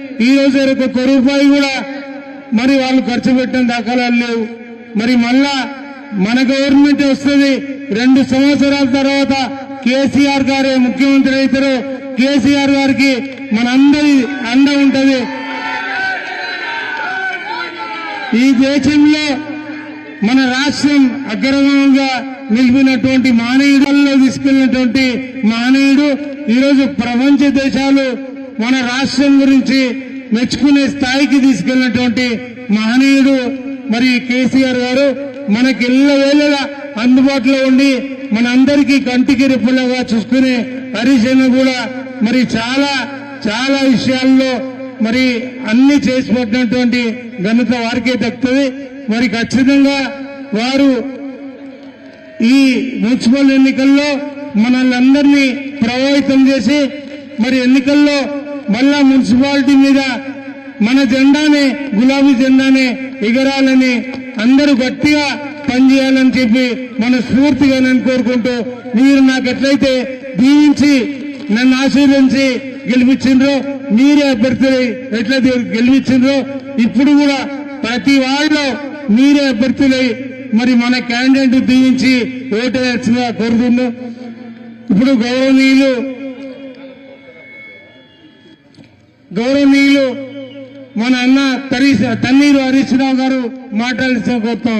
ఈ రోజు వరకు ఒక్క రూపాయి కూడా మరి వాళ్ళు ఖర్చు పెట్టిన దాఖలాలు లేవు. మరి మళ్ళా మన గవర్నమెంట్ వస్తుంది. రెండు సంవత్సరాల తర్వాత కేసీఆర్ గారే ముఖ్యమంత్రి అవుతారు. కేసీఆర్ గారికి మనందరి అండ ఉంటది. ఈ దేశంలో మన రాష్ట్రం అగ్రమంగా నిలిపినటువంటి మానవులలో తీసుకెళ్ళినటువంటి మానవుడు ఈరోజు ప్రపంచ దేశాలు మన రాష్ట్రం గురించి మెచ్చుకునే స్థాయికి తీసుకెళ్ళినటువంటి మహనీయుడు మరి కేసీఆర్ గారు మనకి ఎల్లవేళలా అందుబాటులో ఉండి మనందరికీ కంటికి రెప్పలాగా చూసుకునే హరీష్ అన్న కూడా మరి చాలా చాలా విషయాల్లో మరి అన్ని చేసి పెట్టినటువంటి ఘనత వారికే దక్కుతుంది. మరి ఖచ్చితంగా వారు ఈ మున్సిపల్ ఎన్నికల్లో మనల్ని ప్రభావితం చేసి మరి ఎన్నికల్లో మళ్ళా మున్సిపాలిటీ మీద మన జెండానే గులాబీ జెండానే ఎగరాలని అందరూ గట్టిగా పనిచేయాలని చెప్పి మన స్ఫూర్తిగా నేను కోరుకుంటూ మీరు నాకు ఎట్లయితే దీవించి నన్ను ఆశీర్వదించి గెలిపించిండ్రో మీరే అభ్యర్థులు ఎట్లయితే గెలిపించిండ్రో ఇప్పుడు కూడా ప్రతి వార్డులో మీరే అభ్యర్థులై మరి మన క్యాండిడేట్ దీవించి ఓటు వేయాల్సిందిగా కోరుతున్నాం ఇప్పుడు గౌరవనీయులు గౌరవనీయులు మన అన్న తరీ తన్నీరు హరీష్ రావు గారు మాట్లాడాల్సిన కోరుతా